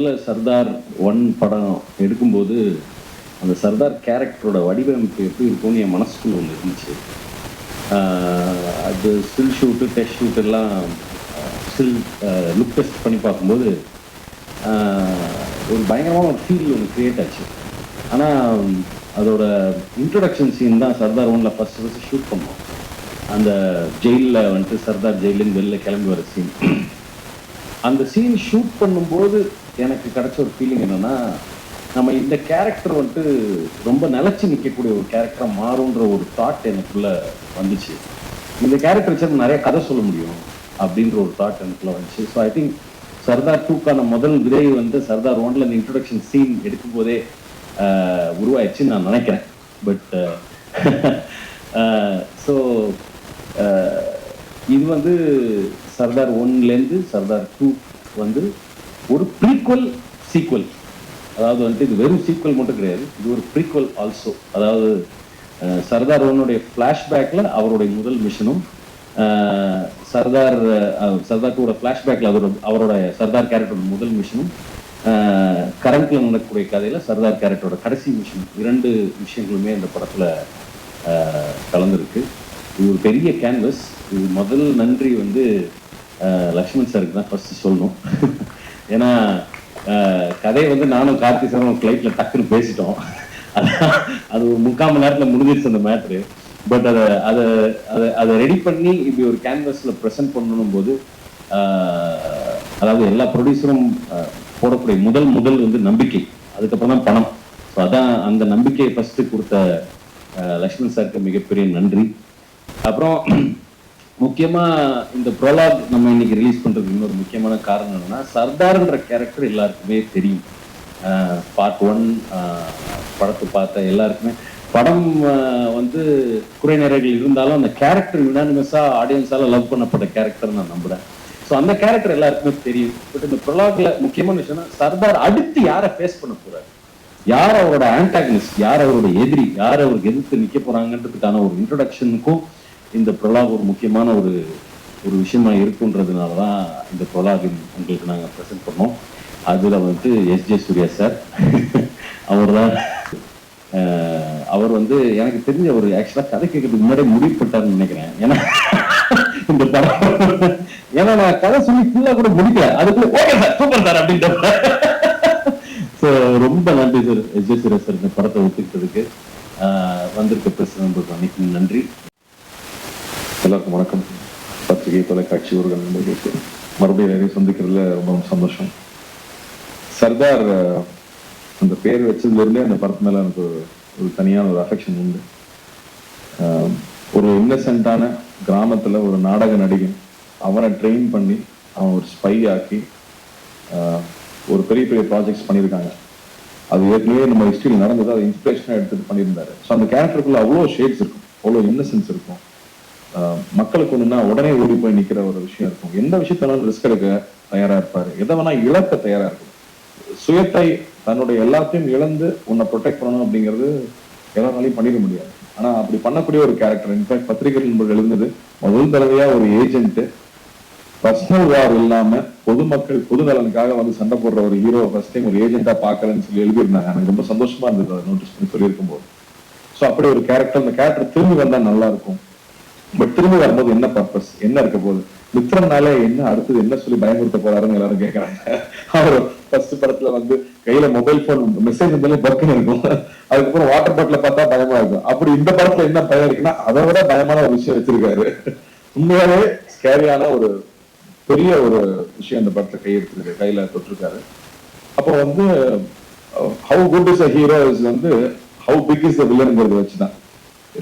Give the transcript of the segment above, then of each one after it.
முதல்ல சர்தார் ஒன் படம் எடுக்கும்போது அந்த சர்தார் கேரக்டரோட வடிவமைப்பு எப்படி இருக்கும்னு என் மனசுக்குள்ள ஒன்று இருந்துச்சு. அது ஸ்டில் ஷூட்டு டெஸ்ட் ஷூட் எல்லாம் ஸ்டில் லுக் டெஸ்ட் பண்ணி பார்க்கும்போது ஒரு பயங்கரமான ஒரு ஃபீல் ஒன்று க்ரியேட் ஆச்சு. ஆனால் அதோட இன்ட்ரடக்ஷன் சீன் தான் சர்தார் ஒன்ல ஃபர்ஸ்ட் ஃபஸ்ட்டு ஷூட் பண்ணோம். அந்த ஜெயிலில் வந்துட்டு சர்தார் ஜெயிலுன்னு வெளில கிளம்பி வர சீன் அந்த சீன் ஷூட் பண்ணும்போது எனக்கு கிடைச்ச ஒரு ஃபீலிங் என்னன்னா நம்ம இந்த கேரக்டர் வந்துட்டு ரொம்ப நிலச்சி நிற்கக்கூடிய ஒரு கேரக்டராக மாறுன்ற ஒரு தாட் எனக்குள்ள வந்துச்சு. இந்த கேரக்டர் வச்சு நிறைய கதை சொல்ல முடியும் அப்படின்ற ஒரு தாட் எனக்குள்ள வந்துச்சு. ஸோ ஐ திங்க் சர்தார் டூக்கான முதல் விதை வந்து சர்தார் ஒன்ல இந்த இன்ட்ரடக்ஷன் சீன் எடுக்கும் போதே உருவாயிடுச்சு நான் நினைக்கிறேன். பட் ஸோ இது வந்து சர்தார் ஒன்லேருந்து சர்தார் டூ வந்து ஒரு ப்ரீக்வல் சீக்வல் அதாவது வந்துட்டு இது வெறும் சீக்வல் மட்டும் கிடையாது. இது ஒரு ப்ரீக்வல் ஆல்சோ அதாவது சர்தார் ஒன்னுடைய ஃப்ளாஷ்பேக்கில் அவருடைய முதல் மிஷனும் சர்தார் சர்தார்கோட சர்தார் டூவோட ஃப்ளாஷ்பேக்கில் அவரோட அவரோட சர்தார் கேரக்டரோட முதல் மிஷனும் கரண்ட்ல நடக்கக்கூடிய கதையில சர்தார் கேரக்டரோட கடைசி மிஷன் இரண்டு விஷயங்களுமே இந்த படத்துல கலந்துருக்கு. இது ஒரு பெரிய கேன்வஸ் இது முதல் நன்றி வந்து லக்ஷ்மண் சாருக்கு தான் ஃபர்ஸ்ட் சொல்லணும். ஏன்னா கதை கதையை வந்து நானும் கார்த்தி சாரும் ஃப்ளைட்ல டக்குன்னு பேசிட்டோம். அது ஒரு முக்கால் மணி நேரத்தில் முடிஞ்சிருச்சு அந்த மேட்ரு பட் அதை அதை அதை அதை ரெடி பண்ணி இப்படி ஒரு கேன்வஸில் ப்ரெசென்ட் பண்ணணும் போது அதாவது எல்லா ப்ரொடியூசரும் போடக்கூடிய முதல் முதல் வந்து நம்பிக்கை. அதுக்கப்புறம் தான் பணம். ஸோ அதான் அந்த நம்பிக்கையை ஃபஸ்ட்டு கொடுத்த லக்ஷ்மண் சாருக்கு மிகப்பெரிய நன்றி. அப்புறம் முக்கியமா இந்த ப்ரோலாக் நம்ம இன்னைக்கு ரிலீஸ் பண்றதுக்கு இன்னொரு முக்கியமான காரணம் என்னன்னா சர்தார்ன்ற கேரக்டர் எல்லாருக்குமே தெரியும். பார்ட் ஒன் படத்தை பார்த்த எல்லாருக்குமே. படம் வந்து குறை நிறைகள் இருந்தாலும் அந்த கேரக்டர் யுனானிமஸா ஆடியன்ஸால லவ் பண்ணப்பட்ட கேரக்டர் நான் நம்புறேன். ஸோ அந்த கேரக்டர் எல்லாருக்குமே தெரியும். பட் இந்த ப்ரொலாக்ல முக்கியமான விஷயம்னா சர்தார் அடுத்து யாரை ஃபேஸ் பண்ண போறாரு? யார் அவரோட ஆன்டாகனிஸ்ட் யார் அவரோட எதிரி? யார் அவருக்கு எதிர்த்து நிக்க போறாங்கன்றதுக்கான ஒரு இன்ட்ரடக்ஷனுக்கும் இந்த ப்ரொலாக் ஒரு முக்கியமான ஒரு ஒரு விஷயமா இருக்குன்றதுனால தான் இந்த ப்ரொலாக் உங்களுக்கு நாங்கள் ப்ரெசென்ட் பண்ணோம். அதில் வந்து எஸ் ஜே சூர்யா சார் அவர் தான் அவர் வந்து எனக்கு தெரிஞ்ச ஒரு ஆக்சுவலாக கதை கேட்கறதுக்கு முன்னாடி முடிவு நினைக்கிறேன். ஏன்னா இந்த படம் ஏன்னா நான் கதை சொல்லி ஃபுல்லாக கூட முடிக்கல. அதுக்குள்ள ஓகே சார் சூப்பர் சார் அப்படின்ற ஸோ ரொம்ப நன்றி sir S J Suriya sir இந்த படத்தை ஒத்துக்கிட்டதுக்கு. வந்திருக்க வந்திருக்க பிரசிடண்ட் அன்னைக்கு நன்றி. எல்லாருக்கும் வணக்கம். பத்திரிகை தொலைக்காட்சி ஊர்கள் நண்பர்களுக்கு மறுபடியும் நிறைய சந்திக்கிறதுல ரொம்ப சந்தோஷம். சர்தார் அந்த பேர் வச்சதுலேருந்தே அந்த படத்து மேலே எனக்கு ஒரு தனியான ஒரு அஃபெக்ஷன் உண்டு. ஒரு இன்னசென்ட்டான கிராமத்தில் ஒரு நாடக நடிகன் அவனை ட்ரெயின் பண்ணி அவன் ஒரு ஸ்பை ஆக்கி ஒரு பெரிய பெரிய ப்ராஜெக்ட்ஸ் பண்ணியிருக்காங்க. அது ஏற்கனவே நம்ம ஹிஸ்டரியில் நடந்தது அதை இன்ஸ்பிரேஷனாக எடுத்துகிட்டு பண்ணியிருந்தாரு. ஸோ அந்த கேரக்டருக்குள்ள அவ்வளோ ஷேட்ஸ் இருக்கும். அவ்வளோ இன்னசென்ஸ் இருக்கும். மக்களுக்கு ஒண்ணுன்னா உடனே ஓடி போய் நிக்கிற ஒரு விஷயம் இருக்கும். எந்த விஷயத்தாலும் ரிஸ்க் எடுக்க தயாரா இருப்பாரு. எதை வேணா இழக்க தயாரா இருக்கும். சுயத்தை தன்னுடைய எல்லாத்தையும் இழந்து உன்னை ப்ரொடெக்ட் பண்ணணும் அப்படிங்கிறது எல்லாராலையும் பண்ணிட முடியாது. ஆனா அப்படி பண்ணக்கூடிய ஒரு கேரக்டர் இன்ஃபேக்ட் பத்திரிகை நண்பர்கள் எழுந்தது முதல் தடவையா ஒரு ஏஜென்ட் பர்சனல் வார் இல்லாம பொதுமக்கள் பொது நலனுக்காக வந்து சண்டை போடுற ஒரு ஹீரோ ஃபர்ஸ்ட் டைம் ஒரு ஏஜென்ட்டா பாக்கலன்னு சொல்லி எழுதியிருந்தாங்க. எனக்கு ரொம்ப சந்தோஷமா இருந்தது நோட்டீஸ் பண்ணி சொல்லியிருக்கும் போது ஸோ அப்படி ஒரு கேரக்டர் அந்த கேரக்டர் திரும்பி வந்தா நல்லா இருக்கும். பட் திரும்ப வரும்போது என்ன பர்பஸ் என்ன இருக்க போகுது? மித்திரம்னாலே என்ன அடுத்தது என்ன சொல்லி பயமுறுத்த போறாருன்னு எல்லாரும் கேட்கறாங்க அவர் ஃபர்ஸ்ட் படத்துல வந்து கையில மொபைல் போன் மெசேஜ் இருந்தாலே பக்குன்னு இருக்கும் அதுக்கப்புறம் வாட்டர் பாட்டில பார்த்தா பயமா இருக்கும். அப்படி இந்த படத்துல என்ன பயம் இருக்குன்னா அதை விட பயமான ஒரு விஷயம் வச்சிருக்காரு. உண்மையாவே ஸ்கேரியான ஒரு பெரிய ஒரு விஷயம் இந்த படத்துல கையெடுத்திருக்கு கையில தொட்டிருக்காரு. அப்புறம் வந்து how good is a hero is வந்து ஹவு பிக் இஸ் த வில்லன்ங்கிறத வச்சுதான்.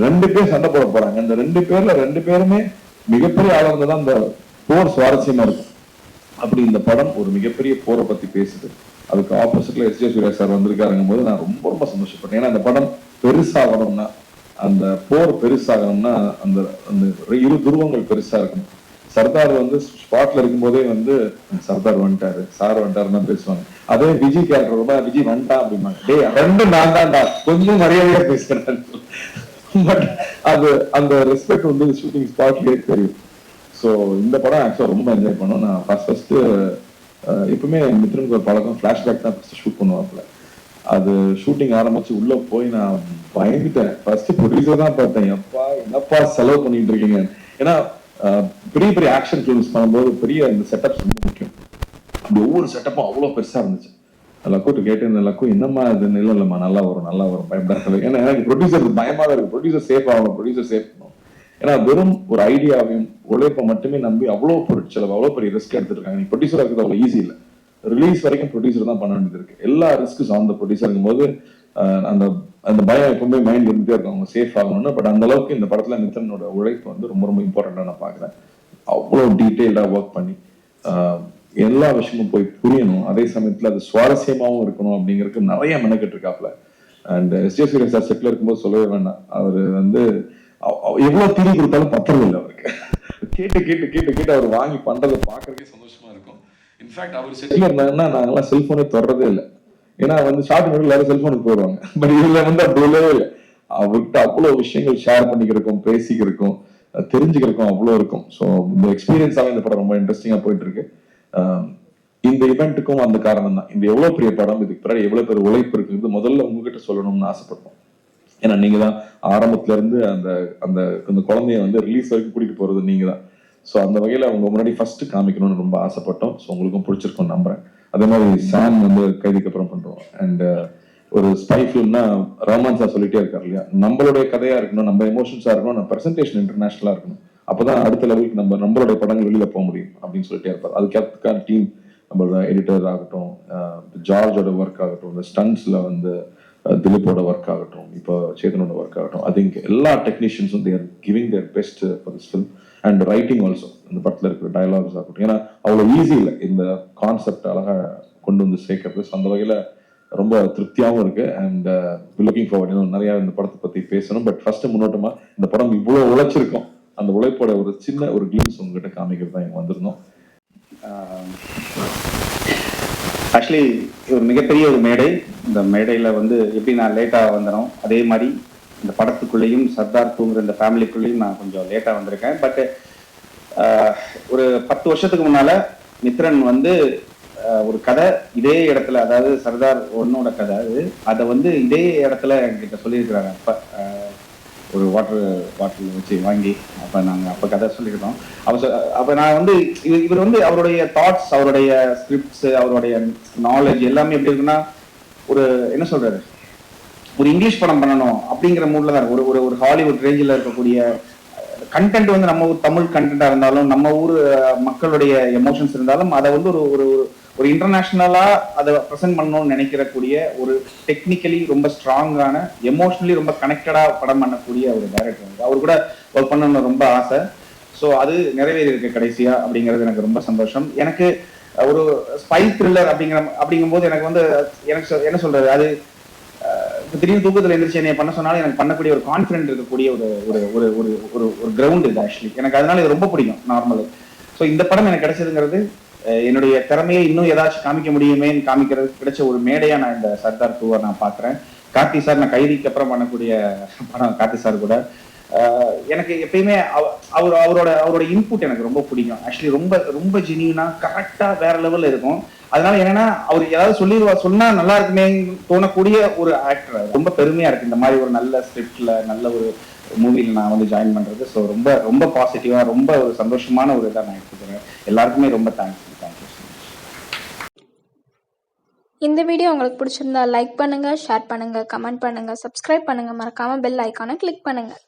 ரெண்டு பேர் சண்டை போட போறாங்க. இந்த ரெண்டு பேர்ல ரெண்டு பேருமே மிகப்பெரிய ஆளா தான் இந்த போர் சுவாரஸ்யமா இருக்கும். அப்படி இந்த படம் ஒரு மிகப்பெரிய போரை பத்தி பேசுது. அதுக்கு ஆப்போசிட்ல எஸ் ஜே சூர்யா சார் வந்திருக்காருங்கும் போது நான் ரொம்ப ரொம்ப சந்தோஷப்பட்டேன். ஏன்னா இந்த படம் பெருசாகணும்னா அந்த போர் பெருசாகணும்னா அந்த அந்த இரு துருவங்கள் பெருசா இருக்கணும். சர்தார் வந்து ஸ்பாட்ல இருக்கும்போதே வந்து சர்தார் வந்துட்டாரு சார் வந்துட்டாருன்னு தான் பேசுவாங்க. அதே விஜய் கேரக்டர் ரொம்ப விஜய் வந்துட்டான் அப்படிம்பாங்க. டேய் ரெண்டு நான் தான்டா. கொஞ்சம் மரியாதையா பேசுறேன். பட் அது அந்த ரெஸ்பெக்ட் வந்து ஷூட்டிங் ஸ்பாட்லயே தெரியும். ஸோ இந்த படம் ஆக்சுவலாக ரொம்ப என்ஜாய் பண்ணோம். நான் ஃபர்ஸ்ட் ஃபர்ஸ்ட் uh, எப்பவுமே மித்ரனுக்கு ஒரு பழக்கம் ஃப்ளாஷ்பேக் தான் ஃபர்ஸ்ட் ஷூட் பண்ணுவாப்புல. அது ஷூட்டிங் ஆரம்பிச்சு உள்ள போய் நான் பயந்துட்டேன். ஃபர்ஸ்ட் ப்ரொடியூசர் தான் பார்த்தேன். எப்பா என்னப்பா செலவு பண்ணிட்டு இருக்கீங்க? ஏன்னா பெரிய பெரிய ஆக்ஷன் ஃபிலிம்ஸ் பண்ணும்போது பெரிய இந்த செட்டப்ஸ் ரொம்ப முக்கியம். அந்த ஒவ்வொரு செட்டப்பும் அவ்வளோ பெருசாக இருந்துச்சு. லக்கூட்டு கேட்டு இந்த லக்கு என்னம்மா இது? இல்லை இல்லைம்மா நல்லா வரும் நல்லா வரும் பயப்படாத ஏன்னா எனக்கு ப்ரொடியூசர் பயமாக தான் இருக்கு. ப்ரொடியூசர் சேஃப் ஆகணும் ப்ரொடியூசர் சேஃப் பண்ணும் ஏன்னா வெறும் ஒரு ஐடியாவையும் உழைப்பை மட்டுமே நம்பி அவ்வளோ பொருட்செலவு அவ்வளோ பெரிய ரிஸ்க் எடுத்துருக்காங்க. நீ ப்ரொடியூசர் இருக்கிறது அவ்வளோ ஈஸி இல்லை. ரிலீஸ் வரைக்கும் ப்ரொடியூசர் தான் பண்ண வேண்டியது இருக்கு. எல்லா ரிஸ்க்கும் சார்ந்த ப்ரொடியூசர் போது அந்த அந்த பயம் எப்பவுமே மைண்ட் இருந்துட்டே இருக்கும். அவங்க சேஃப் ஆகணும்னு பட் அந்த அளவுக்கு இந்த படத்துல மித்தனோட உழைப்பு வந்து ரொம்ப ரொம்ப இம்பார்ட்டண்டா நான் பாக்குறேன் அவ்வளோ டீட்டெயில்டா ஒர்க் பண்ணி எல்லா விஷயமும் போய் புரியணும். அதே சமயத்துல அது சுவாரஸ்யமாவும் இருக்கணும் அப்படிங்கறதுக்கு நிறைய மெனக்கெட்டு இருக்காப்ல அண்ட் எஸ் சார் செட்ல இருக்கும்போது சொல்லவே வேண்டாம். அவர் வந்து எவ்வளவு திரி கொடுத்தாலும் பத்துறது இல்லை அவருக்கு. கேட்டு கேட்டு கேட்டு கேட்டு அவர் வாங்கி பண்றதை பாக்குறதுக்கே சந்தோஷமா இருக்கும். இன்ஃபேக்ட் அவர் செட்ல இருந்தாங்கன்னா நாங்கெல்லாம் செல்போனே தொடரதே இல்லை. ஏன்னா வந்து ஷார்ட் மீட்டர் எல்லாரும் செல்போனுக்கு போயிடுவாங்க பட் இதுல வந்து அப்படி இல்லவே இல்லை. அவர்கிட்ட அவ்வளவு விஷயங்கள் ஷேர் பண்ணிக்கிறக்கும் பேசிக்கிறக்கும் தெரிஞ்சுக்கிறக்கும் அவ்வளோ இருக்கும். ஸோ இந்த எக்ஸ்பீரியன்ஸாவே இந்த படம் ரொம்ப இன்ட்ரெஸ்டிங்காக போயிட்டு இருக்கு. இந்த இவெண்ட்டுக்கும் அந்த காரணம் தான் இந்த எவ்வளவு பெரிய படம் இதுக்கு பின்னாடி எவ்வளவு பெரிய உழைப்பு இருக்குது முதல்ல உங்ககிட்ட சொல்லணும்னு ஆசைப்பட்டோம். ஏன்னா நீங்க தான் ஆரம்பத்துல இருந்து அந்த அந்த அந்த குழந்தைய வந்து ரிலீஸ் வரைக்கும் கூட்டிட்டு போறது நீங்க தான். ஸோ அந்த வகையில அவங்க முன்னாடி ஃபர்ஸ்ட் காமிக்கணும்னு ரொம்ப ஆசைப்பட்டோம். ஸோ உங்களுக்கும் பிடிச்சிருக்கும் நம்புறேன். அதே மாதிரி சாம் வந்து கைதிக்கு அப்புறம் பண்றோம். அண்ட் ஒரு ஸ்பை ஃபிலிம்னா ரஹ்மான் சார் சொல்லிட்டே இருக்காரு இல்லையா? நம்மளுடைய கதையா இருக்கணும் நம்ம எமோஷன்ஸா இருக்கணும் நம்ம பிரசன்டேஷன் இன்டர்நேஷனலா இருக்கணும். அப்போதான் அடுத்த லெவலுக்கு நம்ம நம்மளுடைய படங்கள் வெளியில போக முடியும் அப்படின்னு சொல்லிட்டே இருப்பார். அதுக்கான டீம் நம்மளோட எடிட்டர் ஆகட்டும் ஜார்ஜோட ஒர்க் ஆகட்டும் இந்த ஸ்டன்ஸ்ல வந்து திலீப்போட ஒர்க் ஆகட்டும் இப்போ சேதனோட ஒர்க் ஆகட்டும் ஐ திங்க் எல்லா டெக்னீஷியன்ஸும் their giving their best for this film and writing also இந்த படத்தில் இருக்கிற டயலாக்ஸ் ஆகட்டும். ஏன்னா அவ்வளோ ஈஸி இல்லை. இந்த கான்செப்ட் அழகாக கொண்டு வந்து சேர்க்கறது. அந்த வகையில் ரொம்ப திருப்தியாகவும் இருக்கு. அண்ட் லுக்கிங் ஃபார்வர்ட் இன்னும் நிறைய இந்த படத்தை பத்தி பேசணும். பட் ஃபர்ஸ்ட் முன்னோட்டமா இந்த படம் இவ்வளவு உழைச்சிருக்கோம். அந்த உழைப்போட ஒரு சின்ன ஒரு கிளிம்ஸ் உங்ககிட்ட காமிக்கிறது தான் வந்திருந்தோம். ஆக்சுவலி ஒரு மிகப்பெரிய ஒரு மேடை. இந்த மேடையில் வந்து எப்படி நான் லேட்டாக வந்தனோ அதே மாதிரி இந்த படத்துக்குள்ளேயும் சர்தார் தூங்குற இந்த ஃபேமிலிக்குள்ளேயும் நான் கொஞ்சம் லேட்டாக வந்திருக்கேன். பட் ஒரு பத்து வருஷத்துக்கு முன்னால் மித்ரன் வந்து ஒரு கதை இதே இடத்துல அதாவது சர்தார் ஒன்னோட கதை அது. அதை வந்து இதே இடத்துல என்கிட்ட சொல்லியிருக்கிறாங்க. அப்ப ஒரு வாட்டர் பாட்டில் வச்சு வாங்கி அப்போ நாங்கள் அப்போ கதை சொல்லிக்கிட்டோம். அப்போ அப்போ நான் வந்து இவர் இவர் வந்து அவருடைய தாட்ஸ் அவருடைய ஸ்கிரிப்ட்ஸ் அவருடைய நாலேஜ் எல்லாமே எப்படி இருக்குன்னா ஒரு என்ன சொல்றாரு ஒரு இங்கிலீஷ் படம் பண்ணணும் அப்படிங்கிற மூட்ல தான் ஒரு ஒரு ஒரு ஹாலிவுட் ரேஞ்சில் இருக்கக்கூடிய கண்டென்ட் வந்து நம்ம ஊர் தமிழ் கண்டென்ட்டாக இருந்தாலும் நம்ம ஊர் மக்களுடைய எமோஷன்ஸ் இருந்தாலும் அதை வந்து ஒரு ஒரு ஒரு- இன்டர்நேஷ்னலா அதை ப்ரெசென்ட் பண்ணணும்னு நினைக்கிறக்கூடிய ஒரு டெக்னிக்கலி ரொம்ப ஸ்ட்ராங்கான எமோஷனலி ரொம்ப கனெக்டடா படம் பண்ணக்கூடிய ஒரு டைரக்டர் அவர் கூட ஒர்க் பண்ணணும்னு ரொம்ப ஆசை. ஸோ அது நிறைவேறி இருக்கு கடைசியா அப்படிங்கிறது எனக்கு ரொம்ப சந்தோஷம். எனக்கு ஒரு ஸ்பை த்ரில்லர் அப்படிங்கிற அப்படிங்கும்போது எனக்கு வந்து எனக்கு சொ- என்ன சொல்றது? அது திடீர்னு தூக்கத்தில் எந்திரிச்சு என்னை பண்ண சொன்னாலும் எனக்கு பண்ணக்கூடிய ஒரு கான்ஃபிடென்ட் இருக்கக்கூடிய ஒரு ஒரு ஒரு ஒரு ஒரு ஒரு கிரவுண்ட் இது ஆக்சுவலி எனக்கு அதனால இது ரொம்ப பிடிக்கும் நார்மலு ஸோ இந்த படம் எனக்கு கிடைச்சதுங்கிறது என்னுடைய திறமையை இன்னும் ஏதாச்சும் காமிக்க முடியுமேன்னு காமிக்கிறது கிடைச்ச ஒரு மேடையா நான் இந்த சர்தார் டூவை நான் பாக்குறேன். கார்த்தி சார் நான் கைதிக்கு அப்புறம் பண்ணக்கூடிய படம் கார்த்தி சார் கூட. எனக்கு எப்பயுமே அவ- அவர் அவரோட அவரோட இன்புட் எனக்கு ரொம்ப பிடிக்கும். ஆக்சுவலி ரொம்ப ரொம்ப ஜெனியூனா கரெக்டா வேற லெவல்ல இருக்கும். அதனால என்னன்னா அவர் ஏதாவது சொல்லிடுவா சொன்னா நல்லா இருக்குமே தோணக்கூடிய ஒரு ஆக்டர் ரொம்ப பெருமையா இருக்கு. இந்த மாதிரி ஒரு நல்ல ஸ்கிரிப்ட்ல நல்ல ஒரு மூவில நான் வந்து ஜாயின் பண்றது. ஸோ ரொம்ப ரொம்ப பாசிட்டிவா ரொம்ப ஒரு சந்தோஷமான ஒரு இதாக நான் எடுத்துக்கிறேன். எல்லாருக்குமே ரொம்ப தேங்க்ஸ் தேங்க்யூ இந்த வீடியோ உங்களுக்கு பிடிச்சிருந்தா லைக் பண்ணுங்க ஷேர் பண்ணுங்க கமெண்ட் பண்ணுங்க சப்ஸ்கிரைப் பண்ணுங்க. மறக்காம பெல் ஐக்கானை கிளிக் பண்ணுங்க.